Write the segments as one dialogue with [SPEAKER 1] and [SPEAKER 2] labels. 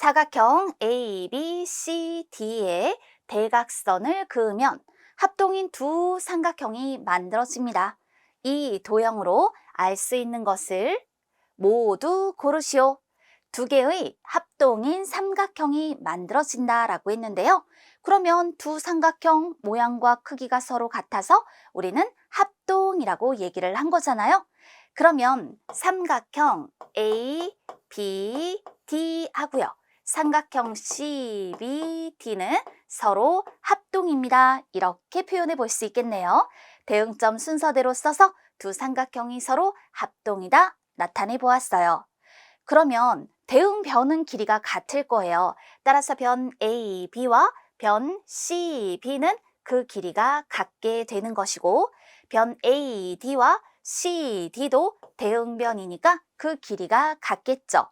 [SPEAKER 1] 사각형 ABCD의 대각선을 그으면 합동인 두 삼각형이 만들어집니다. 이 도형으로 알 수 있는 것을 모두 고르시오. 두 개의 합동인 삼각형이 만들어진다라고 했는데요. 그러면 두 삼각형 모양과 크기가 서로 같아서 우리는 합동이라고 얘기를 한 거잖아요. 그러면 삼각형 A, B, D 하고요. 삼각형 CBD는 서로 합동입니다. 이렇게 표현해 볼 수 있겠네요. 대응점 순서대로 써서 두 삼각형이 서로 합동이다 나타내 보았어요. 그러면 대응 변은 길이가 같을 거예요. 따라서 변 AB와 변 CB는 그 길이가 같게 되는 것이고 변 AD와 CD도 대응변이니까 그 길이가 같겠죠.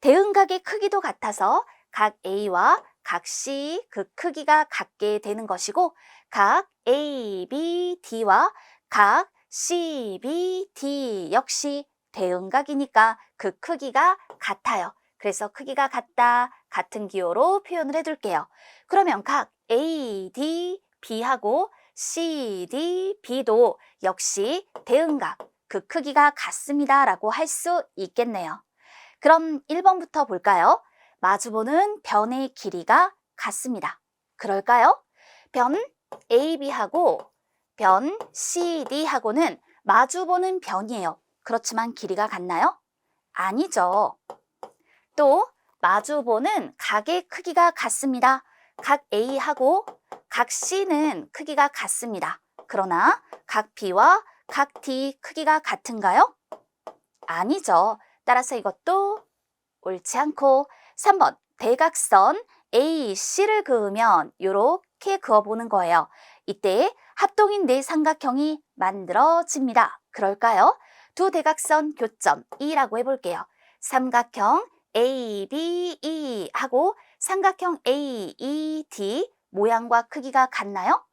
[SPEAKER 1] 대응각의 크기도 같아서 각 A와 각 C 그 크기가 같게 되는 것이고 각 A, B, D와 각 C, B, D 역시 대응각이니까 그 크기가 같아요. 그래서 크기가 같다, 같은 기호로 표현을 해둘게요. 그러면 각 A, D, B하고 C, D, B도 역시 대응각, 그 크기가 같습니다. 라고 할 수 있겠네요. 그럼 1번부터 볼까요? 마주보는 변의 길이가 같습니다. 그럴까요? 변 AB하고 변 CD하고는 마주보는 변이에요. 그렇지만 길이가 같나요? 아니죠. 또 마주보는 각의 크기가 같습니다. 각 A하고 각 C는 크기가 같습니다. 그러나 각 B와 각 D 크기가 같은가요? 아니죠. 따라서 이것도 옳지 않고 3번 대각선 AC를 그으면 이렇게 그어보는 거예요. 이때 합동인 네 삼각형이 만들어집니다. 그럴까요? 두 대각선 교점 E라고 해볼게요. 삼각형 ABE 하고 삼각형 AED 모양과 크기가 같나요?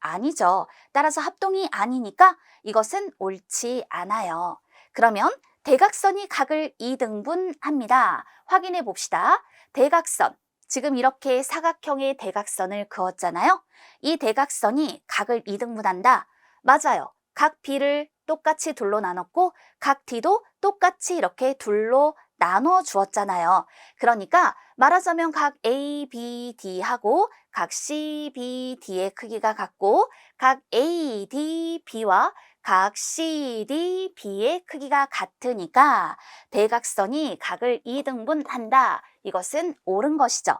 [SPEAKER 1] 아니죠. 따라서 합동이 아니니까 이것은 옳지 않아요. 그러면 대각선이 각을 2등분합니다. 확인해 봅시다. 대각선. 지금 이렇게 사각형의 대각선을 그었잖아요. 이 대각선이 각을 2등분한다. 맞아요. 각 B를 똑같이 둘로 나눴고 각 D도 똑같이 이렇게 둘로 나눠 주었잖아요. 그러니까 말하자면 각 A, B, D하고 각 C, B, D의 크기가 같고 각 A, D, B와 각 C, D, B의 크기가 같으니까 대각선이 각을 2등분한다. 이것은 옳은 것이죠.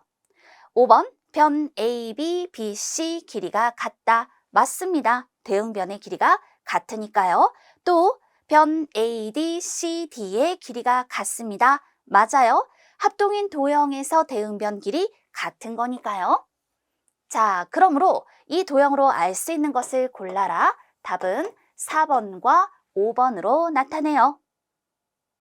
[SPEAKER 1] 5번 변 A, B, B, C 길이가 같다. 맞습니다. 대응변의 길이가 같으니까요. 또 변 AD, CD의 길이가 같습니다. 맞아요. 합동인 도형에서 대응변 길이 같은 거니까요. 자, 그러므로 이 도형으로 알 수 있는 것을 골라라. 답은 4번과 5번으로 나타내요.